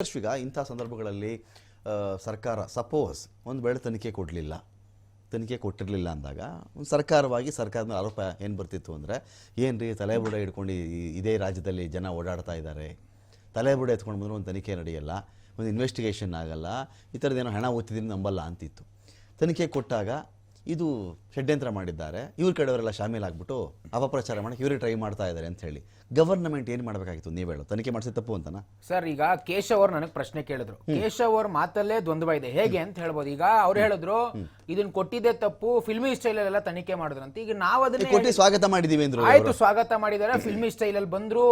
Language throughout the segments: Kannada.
ಈಗ ಇಂಥ ಸಂದರ್ಭಗಳಲ್ಲಿ ಸರ್ಕಾರ ಸಪೋಸ್ ಒಂದು ವೇಳೆ ತನಿಖೆ ಕೊಡಲಿಲ್ಲ, ತನಿಖೆ ಕೊಟ್ಟಿರಲಿಲ್ಲ ಅಂದಾಗ ಒಂದು ಸರ್ಕಾರವಾಗಿ ಸರ್ಕಾರದ ಆರೋಪ ಏನು ಬರ್ತಿತ್ತು ಅಂದರೆ ಏನು ರೀ ತಲೆಬುಡ ಹಿಡ್ಕೊಂಡು ಇದೇ ರಾಜ್ಯದಲ್ಲಿ ಜನ ಓಡಾಡ್ತಾ ಇದ್ದಾರೆ ತಲೆಬುಡ ಎತ್ಕೊಂಡು ಬಂದರೂ ಒಂದು ತನಿಖೆ ನಡೆಯಲ್ಲ, ಒಂದು ಇನ್ವೆಸ್ಟಿಗೇಷನ್ ಆಗಲ್ಲ, ಈ ಥರದ್ದೇನೋ ಹಣ ಓದ್ತಿದ್ದೀನಿ ನಂಬಲ್ಲ ಅಂತಿತ್ತು. ತನಿಖೆ ಕೊಟ್ಟಾಗ ಇದು ಷಡ್ಯಂತ್ರ ಮಾಡಿದ್ದಾರೆ, ಇವ್ರ ಕಡೆಯವರೆಲ್ಲ ಶಾಮೀಲಾಗ್ಬಿಟ್ಟು ಅಪಪ್ರಚಾರ ಮಾಡೋಕ್ಕೆ ಇವರೇ ಟ್ರೈ ಮಾಡ್ತಾ ಇದ್ದಾರೆ ಅಂತ ಗವರ್ನಮೆಂಟ್ ಏನು ಮಾಡಬೇಕಾಗಿತ್ತು? ನೀವು ಹೇಳು ತನಿಖೆ ಮಾಡಿಸಿ ತಪ್ಪು ಅಂತನಾ? ಸರ್ ಈಗ ಕೇಶವ್ ಅವರು ನನಗೆ ಪ್ರಶ್ನೆ ಕೇಳಿದ್ರು. ಕೇಶವ್ ಅವ್ರ ಮಾತಲ್ಲೇ ದ್ವಂದ್ವ ಇದೆ. ಹೇಗೆ ಅಂತ ಹೇಳ್ಬೋದು. ಈಗ ಅವ್ರು ಹೇಳಿದ್ರು ಇದನ್ನ ಕೊಟ್ಟಿದ್ದೆ ತಪ್ಪು ಫಿಲ್ಮಿ ಸ್ಟೈಲ್ ಎಲ್ಲ ತನಿಖೆ ಮಾಡಿದ್ರು ಅಂತ. ಈಗ ನಾವು ಅದನ್ನ ಕೊಟ್ಟು ಸ್ವಾಗತ ಮಾಡಿದೀವಿ ಅಂದ್ರು ಆಯ್ತು ಸ್ವಾಗತ ಮಾಡಿದಾರೆ. ಫಿಲ್ಮಿ ಸ್ಟೈಲ್ ಅಲ್ಲಿ ಬಂದ್ರು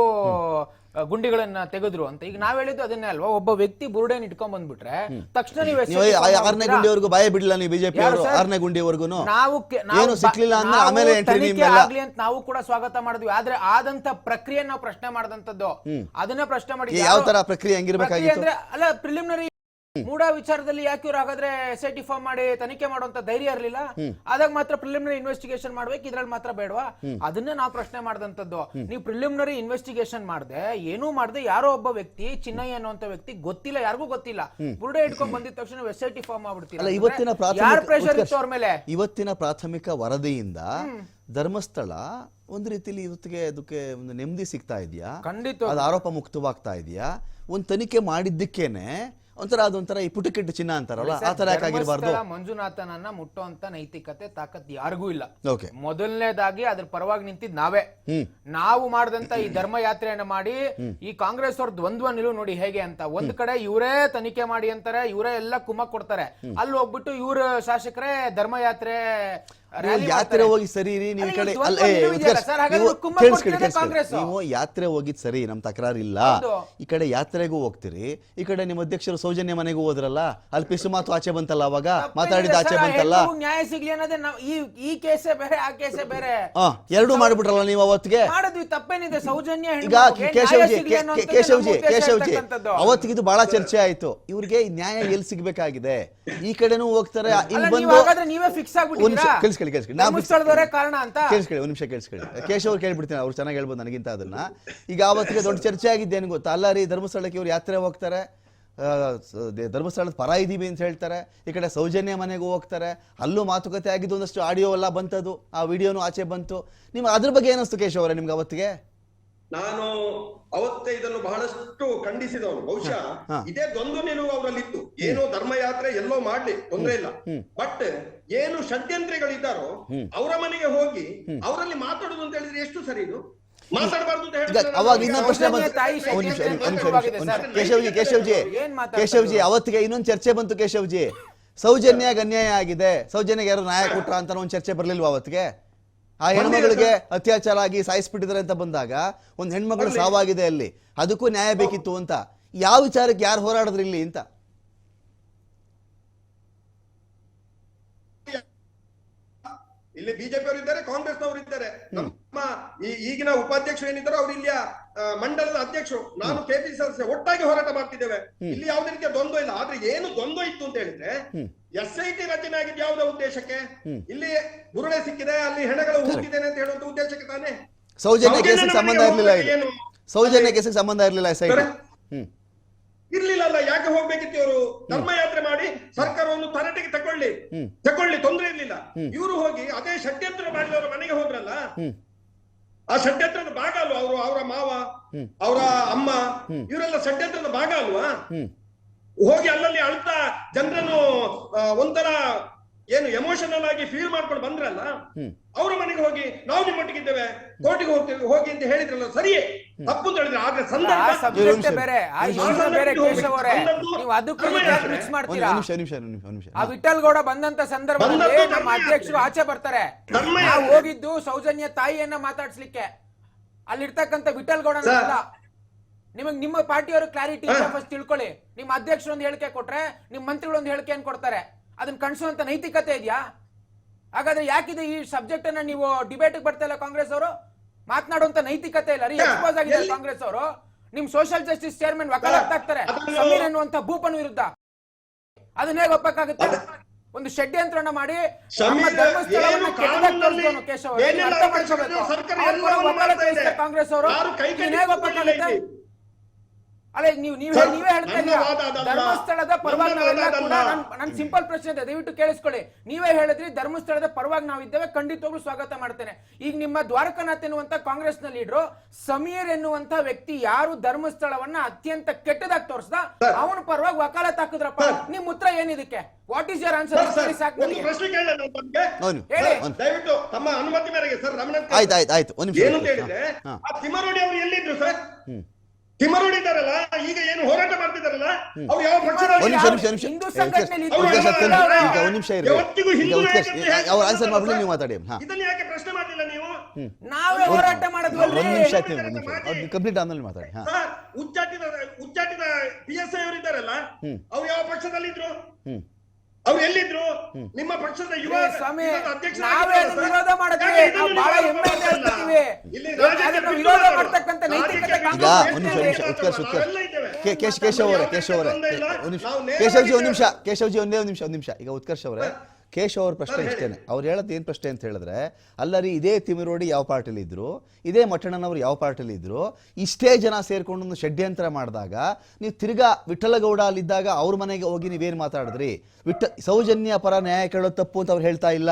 ಗುಂಡಿಗಳನ್ನ ತೆಗೆದ್ರು ಅಂತ. ಈಗ ನಾವ್ ಹೇಳಿದ್ದು ಅದನ್ನೇ ಅಲ್ವಾ? ಒಬ್ಬ ವ್ಯಕ್ತಿ ಬುರುಡೆನ್ ಇಟ್ಕೊಂಡ್ ಬಂದ್ಬಿಟ್ರೆ ತಕ್ಷಣ ನೀವು ಆರನೇ ಗುಂಡಿವರೆಗೂ ಬಾಯ ಬಿಡಲಿಲ್ಲ ನೀವು ಬಿಜೆಪಿ? ಆರನೇ ಗುಂಡಿವರೆಗೂ? ನಾವು ಸಿಕ್ಲಿಲ್ಲ ಆಮೇಲೆ ಆಗ್ಲಿ ಅಂತ ನಾವು ಕೂಡ ಸ್ವಾಗತ ಮಾಡಿದ್ವಿ. ಆದ್ರೆ ಆದಂತ ಪ್ರಕ್ರಿಯೆ ನಾವು ಪ್ರಶ್ನೆ ಮಾಡಿದಂತದ್ದು ಅದನ್ನ ಪ್ರಶ್ನೆ ಮಾಡಿ ಯಾವ ತರ ಪ್ರಕ್ರಿಯೆ ಹೆಂಗಿರ್ಬೇಕಾಗಿತ್ತು? ಅಂದ್ರೆ ಅಲ್ಲ ಪ್ರಿಲಿಮಿನರಿ ಮೂಡ ವಿಚಾರದಲ್ಲಿ ಯಾಕೆ ಇವ್ರು ಹಾಗಾದ್ರೆ ಎಸ್ ಐ ಟಿ ಫಾರ್ಮ್ ಮಾಡಿ ತನಿಖೆ ಮಾಡುವಂತ ಧೈರ್ಯ ಇರಲಿಲ್ಲ? ಅದಾಗ ಮಾತ್ರ ಪ್ರಿಲಿಮಿನರಿ ಇನ್ವೆಸ್ಟಿಗೇಷನ್ ಮಾಡ್ಬೇಕು ಇದ್ರಲ್ಲಿ ಮಾತ್ರ ಬೇಡವಾ? ಅದನ್ನ ನಾವು ಪ್ರಶ್ನೆ ಮಾಡಿದಂತದ್ದು ನೀವು ಪ್ರಿಲಿಮಿನರಿ ಇನ್ವೆಸ್ಟಿಗೇಷನ್ ಮಾಡದೆ ಏನೂ ಮಾಡದೆ ಯಾರೋ ಒಬ್ಬ ವ್ಯಕ್ತಿ ಚಿನ್ನಯ್ಯ ಅನ್ನುವಂತ ವ್ಯಕ್ತಿ ಗೊತ್ತಿಲ್ಲ ಯಾರಿಗೂ ಗೊತ್ತಿಲ್ಲ. ಬುರುಡೆ ಇಟ್ಕೊಂಡ್ ಬಂದಿದ ತಕ್ಷಣ ಎಸ್ ಐ ಟಿ ಫಾರ್ಮ್ ಅಲ್ಲ ಇವತ್ತಿನ ಮಾಡ್ಬಿಡ್ತೀರಾ ಪ್ರಾಥಮಿಕ ಇವತ್ತಿನ ಪ್ರಾಥಮಿಕ ವರದಿಯಿಂದ ಧರ್ಮಸ್ಥಳ ಒಂದು ರೀತಿಲಿ ಇವತ್ತಿಗೆ ಅದಕ್ಕೆ ಒಂದು ನೆಮ್ಮದಿ ಸಿಗ್ತಾ ಇದೆಯಾ? ಖಂಡಿತ. ಅದು ಆರೋಪ ಮುಕ್ತವಾಗ್ತಾ ಇದೆಯಾ? ಒಂದು ತನಿಖೆ ಮಾಡಿದ್ದಕ್ಕೇನೆ ಒಂಥರ ಅದೊಂಥರ ಈ ಪುಟಕೆಟ್ಟು ಚಿನ್ನ ಅಂತಾರಲ್ಲ ಆ ತರ ಯಾಕಾಗಿರ್ಬಾರ್ದು ಮಂಜುನಾಥನನ್ನ ಮುಟ್ಟುವಂತ ನೈತಿಕತೆ ತಾಕತ್ ಯಾರಿಗೂ ಇಲ್ಲ. ಓಕೆ. ಮೊದಲನೇದಾಗಿ ಅದ್ರ ಪರವಾಗಿ ನಿಂತಿದ್ ನಾವೇ. ನಾವು ಮಾಡಿದಂತ ಈ ಧರ್ಮ ಯಾತ್ರೆಯನ್ನ ಮಾಡಿ ಈ ಕಾಂಗ್ರೆಸ್ ಅವ್ರ ದ್ವಂದ್ವ ನಿಲುವು ನೋಡಿ ಹೇಗೆ ಅಂತ. ಒಂದ್ ಕಡೆ ಇವರೇ ತನಿಖೆ ಮಾಡಿ ಅಂತಾರೆ ಇವರೇ ಎಲ್ಲ ಕುಮ್ಮಕ್ ಕೊಡ್ತಾರೆ. ಅಲ್ಲಿ ಹೋಗ್ಬಿಟ್ಟು ಇವ್ರ ಶಾಸಕರೇ ಧರ್ಮಯಾತ್ರೆ ನೀವು rally ಯಾತ್ರೆ ಹೋಗಿ ಸರಿ ರೀ ನೀವು ಕಡೆ ನೀವು ಯಾತ್ರೆ ಹೋಗಿದ್ ಸರಿ ನಮ್ ತಕರಾರು ಇಲ್ಲ. ಈ ಕಡೆ ಯಾತ್ರೆಗೂ ಹೋಗ್ತೀರಿ ಈ ಕಡೆ ನಿಮ್ಮ ಅಧ್ಯಕ್ಷರು ಸೌಜನ್ಯ ಮನೆಗೂ ಹೋದ್ರಲ್ಲ ಅಲ್ಲಿ ಪಿಸು ಮಾತು ಆಚೆ ಬಂತಲ್ಲ ಅವಾಗ? ಮಾತಾಡಿದ ಆಚೆ ಬಂತಲ್ಲ? ನ್ಯಾಯ ಸಿಗ್ಲಿ ಅನ್ನೋದೇ ಈ ಕೇಸೇ ಬೇರೆ ಆ ಕೇಸೇ ಬೇರೆ. ಎರಡು ಮಾಡ್ಬಿಟ್ರಲ್ಲ ನೀವು ಅವತ್ತಿಗೆ? ಮಾಡಿದ್ವಿ ತಪ್ಪೇನಿದೆ. ಸೌಜನ್ಯ ಈಗ ಕೇಶವ್ಜಿ ಕೇಶವ್ಜಿ ಕೇಶವ್ಜಿ ಅವತ್ತಿಗೆ ಇದು ಬಹಳ ಚರ್ಚೆ ಆಯ್ತು. ಇವ್ರಿಗೆ ನ್ಯಾಯ ಎಲ್ಲಿ ಸಿಗ್ಬೇಕಾಗಿದೆ? ಈ ಕಡೆನೂ ಹೋಗ್ತಾರೆ ಇಲ್ಲಿ ಬಂದು ನೀವೇ ಫಿಕ್ಸ್ ಆಗ್ಬಿಟ್ಟು ಕೇಳಿಸ್ಕೊಳ್ಳಿ. ಕೇಳಿಸ್ಕೊಳ್ಳಿ ಕಾರಣ ಅಂತ? ಕೇಳಿಸ್ಕೊಳ್ಳಿ ಒಂದು ನಿಮಿಷ ಕೇಳಿಸ್ಕೊಳ್ಳಿ. ಕೇಶವ್ ಅವ್ರು ಕೇಳ್ಬಿಡ್ತೀನಿ ಅವ್ರು ಚೆನ್ನಾಗಿ ಹೇಳ್ಬೋದು ನನಗಿಂತ ಅದನ್ನ. ಈಗ ಅವತ್ತಿಗೆ ದೊಡ್ಡ ಚರ್ಚೆ ಆಗಿದ್ದೇನು ಗೊತ್ತಾ? ಅಲ್ಲ ರೀ ಧರ್ಮಸ್ಥಳಕ್ಕೆ ಇವ್ರು ಯಾತ್ರೆ ಹೋಗ್ತಾರೆ. ಧರ್ಮಸ್ಥಳದ ಪರ ಇದ್ದೀವಿ ಅಂತ ಹೇಳ್ತಾರೆ. ಈ ಕಡೆ ಸೌಜನ್ಯ ಮನೆಗೂ ಹೋಗ್ತಾರೆ. ಅಲ್ಲೂ ಮಾತುಕತೆ ಆಗಿದ್ದು ಒಂದಷ್ಟು ಆಡಿಯೋ ಎಲ್ಲ ಬಂತದು. ಆ ವಿಡಿಯೋನು ಆಚೆ ಬಂತು. ನಿಮ್ಗೆ ಅದ್ರ ಬಗ್ಗೆ ಏನಿಸ್ತು ಕೇಶವ್ ಅವರೇ ನಿಮ್ಗೆ ಅವತ್ತಿಗೆ ನಾನು ಅವತ್ತೇ ಇದನ್ನು ಬಹಳಷ್ಟು ಖಂಡಿಸಿದವನು. ಬಹುಶಃ. ಇದೇ ದ್ವಂದ್ವ ನಿಲುವು ಅವರಲ್ಲಿತ್ತು. ಏನೋ ಧರ್ಮಯಾತ್ರೆ ಎಲ್ಲೋ ಮಾಡ್ಲಿ ತೊಂದ್ರೆ ಇಲ್ಲ. ಬಟ್ ಏನು ಷಡ್ಯಂತ್ರಿಗಳಿದ್ದಾರೋ ಅವರ ಮನೆಗೆ ಹೋಗಿ ಅವರಲ್ಲಿ ಮಾತಾಡುದು ಅಂತ ಹೇಳಿದ್ರೆ ಎಷ್ಟು ಸರಿ ಇದು. ಕೇಶವ್ಜಿ ಕೇಶವ್ಜಿ. ಕೇಶವ್ಜಿ ಅವತ್ತಿಗೆ ಇನ್ನೊಂದು ಚರ್ಚೆ ಬಂತು ಕೇಶವ್ಜಿ. ಸೌಜನ್ಯಾಗ ಅನ್ಯಾಯ ಆಗಿದೆ. ಸೌಜನ್ಯಗೆ ಯಾರು ನ್ಯಾಯ ಕೊಟ್ರ ಅಂತ ಒಂದು ಚರ್ಚೆ ಬರ್ಲಿಲ್ವಾ ಅವತ್ತಿಗೆ? ಆ ಹೆಣ್ಮಗಳಿಗೆ ಅತ್ಯಾಚಾರ ಆಗಿ ಸಾಯಿಸ್ಬಿಟ್ಟಿದ್ದಾರೆ ಅಂತ ಬಂದಾಗ ಒಂದ್ ಹೆಣ್ಮಗಳು ಸಾವಾಗಿದೆ ಅಲ್ಲಿ. ಅದಕ್ಕೂ ನ್ಯಾಯ ಬೇಕಿತ್ತು ಅಂತ. ಯಾವ ವಿಚಾರಕ್ಕೆ ಯಾರು ಹೋರಾಡಿದ್ರಿ ಇಲ್ಲಿ ಅಂತ? ಇಲ್ಲಿ ಬಿಜೆಪಿ ಅವರು ಇದ್ದಾರೆ ಕಾಂಗ್ರೆಸ್ ನವರು ಇದ್ದಾರೆ ನಮ್ಮ ಈಗಿನ ಉಪಾಧ್ಯಕ್ಷರು ಏನಿದ್ದಾರೋ ಅವ್ರು ಇಲ್ಲಿಯ ಮಂಡಲದ ಅಧ್ಯಕ್ಷರು. ನಾನು ಕೆಪಿಸಿ ಸದಸ್ಯ ಒಟ್ಟಾಗಿ ಹೋರಾಟ ಮಾಡ್ತಿದ್ದೇವೆ. ಇಲ್ಲಿ ಯಾವುದೇ ರೀತಿಯ ದ್ವಂದ್ವ ಇಲ್ಲ. ಆದ್ರೆ ಏನು ದ್ವಂದ್ವ ಇತ್ತು ಅಂತ ಹೇಳಿದ್ರೆ ಎಸ್ ಐ ಟಿ ರಚನೆ ಆಗಿದ್ದು ಯಾವುದೇ ಉದ್ದೇಶಕ್ಕೆ? ಇಲ್ಲಿ ಗುರುಳೆ ಸಿಕ್ಕಿದೆ ಅಲ್ಲಿ ಹೆಣಗಳು ಹುಟ್ಟಿದ್ದೇನೆ ಅಂತ ಹೇಳುವಂತ ಉದ್ದೇಶಕ್ಕೆ ತಾನೇ? ಸೌಜನ್ಯ ಕೇಸಿಗೆ ಸಂಬಂಧ ಇರಲಿಲ್ಲ? ಸೌಜನ್ಯ ಕೇಸಿಗೆ ಸಂಬಂಧ ಇರಲಿಲ್ಲ ಎಸ್ ಐ ಇರ್ಲಿಲ್ಲಲ್ಲ ಯಾಕೆ ಹೋಗ್ಬೇಕಿತ್ತು ಇವರು? ಧರ್ಮಯಾತ್ರೆ ಮಾಡಿ ಸರ್ಕಾರವನ್ನು ತರಟೆಗೆ ತಕೊಳ್ಳಿ. ತಕೊಳ್ಳಿ ತೊಂದರೆ ಇರ್ಲಿಲ್ಲ. ಇವರು ಹೋಗಿ ಅದೇ ಷಡ್ಯಂತ್ರ ಮಾಡಿದವರ ಮನೆಗೆ ಹೋದ್ರಲ್ಲ? ಆ ಷಡ್ಯಂತ್ರದ ಭಾಗ ಅಲ್ವಾ ಅವರು? ಅವರ ಮಾವ ಅವರ ಅಮ್ಮ ಇವರೆಲ್ಲ ಷಡ್ಯಂತ್ರದ ಭಾಗ ಅಲ್ವಾ? ಹೋಗಿ ಅಲ್ಲಲ್ಲಿ ಅಳ್ತಾ ಜನರನ್ನು ಒಂಥರ ಏನು ಎಮೋಷನಲ್ ಆಗಿ ಫೀಲ್ ಮಾಡ್ಕೊಂಡು ಬಂದ್ರಲ್ಲ ಅವ್ರ ಮನೆಗೆ ಹೋಗಿ ನಾವು ನಿಮ್ಮೊಟ್ಟಿಗಿದ್ದೇವೆ ಕೋರ್ಟಿಗೆ ಹೋಗ್ತೇವೆ ಹೋಗಿ ಅಂತ ಹೇಳಿದ್ರಲ್ಲ ಸರಿಯೇ. ತಪ್ಪು ಅಂತ ಹೇಳಿದ್ರೆ ಆದ್ರೆ ಆ ಸಂದರ್ಭ ಬೇರೆ ಆ ವಿಠಲ್ ಗೌಡ ಬಂದಂತ ಸಂದರ್ಭದಲ್ಲಿ ನಮ್ಮ ಅಧ್ಯಕ್ಷರು ಆಚೆ ಬರ್ತಾರೆ. ನಾವು ಹೋಗಿದ್ದು ಸೌಜನ್ಯ ತಾಯಿಯನ್ನ ಮಾತಾಡ್ಸ್ಲಿಕ್ಕೆ. ಅಲ್ಲಿರ್ತಕ್ಕಂಥ ವಿಠಲ್ ಗೌಡ ನಿಮಗ್ ನಿಮ್ಮ ಪಾರ್ಟಿಯವರು ಕ್ಲಾರಿಟಿ ಫಸ್ಟ್ ತಿಳ್ಕೊಳ್ಳಿ. ನಿಮ್ಮ ಅಧ್ಯಕ್ಷರು ಒಂದು ಹೇಳಿಕೆ ಕೊಟ್ರೆ ನಿಮ್ಮ ಮಂತ್ರಿಗಳು ಒಂದು ಹೇಳಿಕೆಯನ್ನು ಕೊಡ್ತಾರೆ. ಅದನ್ನ ಕಣಿಸುವಂತ ನೈತಿಕತೆ ಇದೆಯಾ? ಹಾಗಾದ್ರೆ ಯಾಕಿದೆ ಈ ಸಬ್ಜೆಕ್ಟ್ ಅನ್ನ ನೀವು ಡಿಬೇಟ್ ಬರ್ತಾ ಇಲ್ಲ ಕಾಂಗ್ರೆಸ್ ಅವರು? ಮಾತನಾಡುವಂತ ನೈತಿಕತೆ ಇಲ್ಲ ರೀ ಎಕ್ಸ್ಪೋಸ್ ಆಗಿದೆ ಕಾಂಗ್ರೆಸ್ ಅವರು? ನಿಮ್ ಸೋಷಿಯಲ್ ಜಸ್ಟಿಸ್ ಚೇರ್ಮನ್ ವಕಾಲತ್ತಾಗ್ತಾರೆ ಸಮೀರ್ ಅನ್ನುವಂತ ಭೂಪನ್ ವಿರುದ್ಧ. ಅದನ್ನ ಹೇಗೆ ಒಪ್ಪಕ್ಕಾಗುತ್ತೆ? ಒಂದು ಷಡ್ಯಂತ್ರಣ ಮಾಡಿ ಕೇಶವ್. ಕಾಂಗ್ರೆಸ್ ಅವರು. ಹೇಗೆ ಒಪ್ಪಕ್ಕಾಗುತ್ತೆ. ಅಲ್ಲ ಈಗ ನೀವು ನೀವೇ ನೀವೇ ಹೇಳ್ತಾ ನನ್ನ ಇದ್ದೀರಾ? ಧರ್ಮಸ್ಥಳದ ಪರವಾಗಿ ನನ್ನ ನಾವೆಲ್ಲ ಕೂಡ ಅದಲ್ಲ. ನನ್ ನನ್ ಸಿಂಪಲ್ ಪ್ರಶ್ನೆ ಇದೆ ದಯವಿಟ್ಟು ಕೇಳಿಸ್ಕೊಳ್ಳಿ. ನೀವೇ ಹೇಳಿದ್ರಿ ಧರ್ಮಸ್ಥಳದ ಪರವಾಗಿ ನಾವು ಇದ್ದೇವೆ ಖಂಡಿತವಾಗ್ಲೂ ಸ್ವಾಗತ ಮಾಡ್ತೇನೆ. ಈಗ ನಿಮ್ಮ ದ್ವಾರಕನಾಥ್ ಎನ್ನುವಂತ ಕಾಂಗ್ರೆಸ್ನ ಲೀಡರು ಸಮೀರ್ ಎನ್ನುವಂತ ವ್ಯಕ್ತಿ ಯಾರು ಧರ್ಮಸ್ಥಳವನ್ನ ಅತ್ಯಂತ ಕೆಟ್ಟದಾಗಿ ತೋರಿಸ್ದ? ಅವನ ಪರವಾಗಿ ವಕಾಲತ್ ಹಾಕಿದ್ರಪ್ಪ. ನಿಮ್ ಉತ್ತರ ಏನಿದಕ್ಕೆ? What is your answer sir, sir, ಸಾಕು. ದಯವಿಟ್ಟು ತಮ್ಮ ಅನುಮತಿ ಮೇರೆಗೆ ಸರ್ ರಮಣನ್ ಆಯ್ತು ಆಯ್ತು ಆಯ್ತು. ಒಂದು ನಿಮಿಷ ಏನು ಅಂತ ಹೇಳಿದ್ರೆ ಆ ತಿಮ್ಮರೋಡಿ ಅವರು ಎಲ್ಲಿದ್ರು ಸರ್? ತಿಮ್ಮರೋಡಿ ಇದ್ದಾರಲ್ಲ ಈಗ ಏನು ಹೋರಾಟ ಮಾಡ್ತಿದಾರಲ್ಲ ಅವ್ರು ಯಾವ ಅವ್ರು ಆನ್ಸರ್ ಮಾಡ್ಬಿಡಿ ನೀವು ಮಾತಾಡಿ. ಇದನ್ನ ಯಾಕೆ ಪ್ರಶ್ನೆ ಮಾಡಲಿಲ್ಲ ನೀವು? ನಾವೇ ಹೋರಾಟ ಒಂದು ನಿಮಿಷ ಆಯ್ತು ಒಂದು ನಿಮಿಷ. ಅವ್ರು ಕಂಪ್ಲೀಟ್ ಆದ್ಮೇಲೆ ಮಾತಾಡಿ. ಉಚ್ಚಾಟಿತ ಉಚ್ಚಾಟಿತ ಪಿ ಎಸ್ ಐ ಅವರು ಇದ್ದಾರಲ್ಲ ಅವ್ರು ಯಾವ ಪಕ್ಷದಲ್ಲಿ ಇದ್ರು ಹ್ಮ್. ಅವ್ರು ಎಲ್ಲಿದ್ರು? ನಿಮ್ಮ ಪಕ್ಷದ ಯುವ ಅಧ್ಯಕ್ಷ ಸ್ವಾಮಿ, ಅಧ್ಯಕ್ಷರಾಗಿದ್ರಲ್ಲ ವಿರೋಧ ನಾವು ಬಹಳ ನೀವು ಹೆಮ್ಮೆಯಿಂದ ಮಾಡ್ತಾ ಹೇಳ್ತೀವಿ. ಅದನ್ನ ವಿರೋಧ ಬಿಟ್ಟು ನೈತಿಕತೆ ರಾಜ್ಯಕ್ಕೆ ಈಗ ಒಂದು ನಿಮಿಷ ಉತ್ಕರ್ಷ್ ಕೇಶ್ ಕೇಶವ್ ಅವರೇ ಕೇಶವ್ ಅವರೇ. ಒಂದು ನಿಮಿಷ ನಾವು ನೇರವಾಗಿ ಕೇಶವ್ಜಿ ಒಂದು ನಿಮಿಷ ಕೇಶವ್ಜಿ ಒಂದೇ ಒಂದು ನಿಮಿಷ ಒಂದ್ ನಿಮಿಷ. ಈಗ ಉತ್ಕರ್ಷ್ ಅವರೇ ಕೇಶವ್ ಅವ್ರ ಪ್ರಶ್ನೆ. ಇಷ್ಟೇನೆ. ಅವ್ರು ಹೇಳೋದು ಏನು ಪ್ರಶ್ನೆ ಅಂತ ಹೇಳಿದ್ರೆ ಅಲ್ಲ ರೀ ಇದೇ ತಿಮಿರೋಡಿ ಯಾವ ಪಾರ್ಟಿಲಿ ಇದ್ರು ಇದೇ ಮಠಣ್ಣನವರು ಯಾವ ಪಾರ್ಟಿಲಿ ಇದ್ರು ಇಷ್ಟೇ ಜನ ಸೇರ್ಕೊಂಡು ಒಂದು ಷಡ್ಯಂತ್ರ ಮಾಡಿದಾಗ ನೀವು ತಿರ್ಗಾ ವಿಠಲಗೌಡ ಅಲ್ಲಿದ್ದಾಗ ಅವ್ರ ಮನೆಗೆ ಹೋಗಿ ನೀವೇನು ಮಾತಾಡಿದ್ರಿ? ವಿಠ ಸೌಜನ್ಯ ಪರ ನ್ಯಾಯ ಕೇಳೋದು ತಪ್ಪು ಅಂತ ಅವ್ರು ಹೇಳ್ತಾ ಇಲ್ಲ.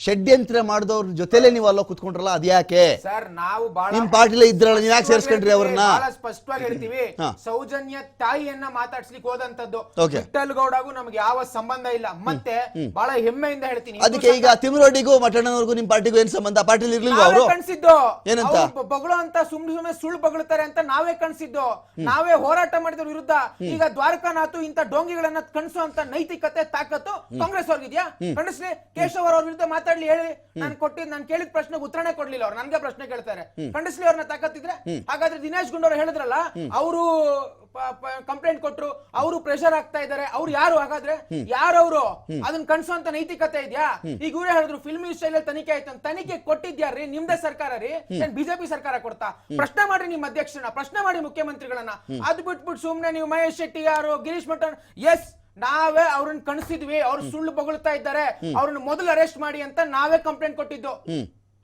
ಷಡ್ಯಂತ್ರ ಮಾಡಿದವ್ರ ಜೊತೆಲೆ ನೀವು ಅಲ್ಲ ಕುತ್ಕೊಂಡ್ರಲ್ಲ ಅದ್ಯಾಕೆ ಸರ್ ನಾವು ಬಹಳ ನಿಮ್ ಪಾರ್ಟಿಲೇ ಇದ್ರಲ್ಲ, ನೀವ್ ಯಾಕೆ ಸೇರ್ಸ್ಕೊಂಡ್ರಿ ಅವ್ರನ್ನ? ಬಹಳ ಸ್ಪಷ್ಟವಾಗಿ ಹೇಳ್ತೀವಿ. ಸೌಜನ್ಯ ತಾಯಿಯನ್ನ ಮಾತಾಡ್ಸ್ಲಿಕ್ಕೆ ಹೋದಂತದ್ದು Okay. ಗೌಡಗೂ ನಮ್ಗೆ ಯಾವ ಸಂಬಂಧ ಇಲ್ಲ. ಮತ್ತೆ ಬಹಳ ಹೆಮ್ಮೆಯಿಂದ ಹೇಳ್ತೀನಿ. ಅದಕ್ಕೆ ಈಗ ತಿಮ್ರೋಡಿಗೂ ಮಠಣ್ಣನವ್ರಿಗೂ ನಿಮ್ ಪಾರ್ಟಿಗೂ ಏನ್ ಸಂಬಂಧ? ಪಾರ್ಟಿಲಿ ಇರ್ಲಿಲ್ಲ ನಾವೇ ಅವರು? ಕಣ್ಸಿದ್ದು. ಏನಂತ? ಬಗಳು ಅಂತ ಸುಮ್ನೆ ಸುಮ್ನೆ ಸುಳ್ಳು ಬಗಳ್ತಾರೆ ಅಂತ ನಾವೇ ಕಣ್ಸಿದ್ದು. ನಾವೇ ಹೋರಾಟ ಮಾಡಿದ್ರ ವಿರುದ್ಧ. ಈಗ ದ್ವಾರಕಾನಾಥು ಇಂತ ಡೋಂಗಿಗಳನ್ನ ಕಣ್ಸು ಅಂತ ನೈತಿಕತೆ ತಾಕತ್ತು ಕಾಂಗ್ರೆಸ್ ಅವ್ರಿಗಿದ್ಯಾ ಕಣಿಸ್ಲಿ ಕೇಶವ್ ಅವ್ರ ವಿರುದ್ಧ ಮಾತಾಡ್ಲಿ ಹೇಳಿ. ನಾನು ಕೊಟ್ಟಿದ್ ನಾನು ಕೇಳಿದ ಪ್ರಶ್ನೆಗೆ ಉತ್ತರನೇ ಕೊಡ್ಲಿಲ್ಲ ಅವ್ರು. ನನ್ಗೆ ಪ್ರಶ್ನೆ ಕೇಳ್ತಾರೆ. ಖಂಡಿಸ್ಲಿ ಅವ್ರನ್ನ ತಾಕತ್ತಿದ್ರೆ? ಹಾಗಾದ್ರೆ ದಿನೇಶ್ ಗುಂಡೂರು ಹೇಳಿದ್ರಲ್ಲ ಅವರು ಕಂಪ್ಲೇಂಟ್ ಕೊಟ್ರು ಅವರು ಪ್ರೆಷರ್ ಆಗ್ತಾ ಇದಾರೆ ಅವ್ರು ಯಾರು? ಹಾಗಾದ್ರೆ ಯಾರವ್ರು? ಅದನ್ನ ಕಣ್ಸೋಂತ ನೈತಿಕತೆ ಇದ್ಯಾ? ಈಗ ಇವರೇ ಹೇಳಿದ್ರು ಫಿಲ್ಮ್ ಸ್ಟೈಲ್ ತನಿಖೆ ಆಯ್ತು ಅಂತ. ತನಿಖೆ ಕೊಟ್ಟಿದ್ಯಾರ್ರಿ? ನಿಮ್ದೇ ಸರ್ಕಾರ ರೀ? ಬಿಜೆಪಿ ಸರ್ಕಾರ ಕೊಡ್ತಾ? ಪ್ರಶ್ನೆ ಮಾಡಿ ನಿಮ್ಮ ಅಧ್ಯಕ್ಷರನ್ನ. ಪ್ರಶ್ನೆ ಮಾಡಿ ಮುಖ್ಯಮಂತ್ರಿಗಳನ್ನ. ಅದ್ ಬಿಟ್ಬಿಟ್ಟು ಸುಮ್ನೆ ನೀವು ಮಹೇಶ್ ಶೆಟ್ಟಿ ಯಾರು ಗಿರೀಶ್ ಮಠನ್? ಎಸ್ ನಾವೇ ಅವ್ರನ್ನ ಕಣಿಸಿದ್ವಿ ಅವ್ರು ಸುಳ್ಳು ಬೊಗಳ್ತಾ ಇದ್ದಾರೆ ಅವ್ರನ್ನ ಮೊದಲು ಅರೆಸ್ಟ್ ಮಾಡಿ ಅಂತ ನಾವೇ ಕಂಪ್ಲೇಂಟ್ ಕೊಟ್ಟಿದ್ದು.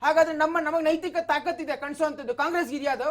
ಹಾಗಾದ್ರೆ ನಮ್ಮ ನಮಗ್ ನೈತಿಕ ತಾಕತ್ತಿದೆ ಕಣಿಸುವಂತದ್ದು ಕಾಂಗ್ರೆಸ್ ಇದೆಯಾ ಅದು?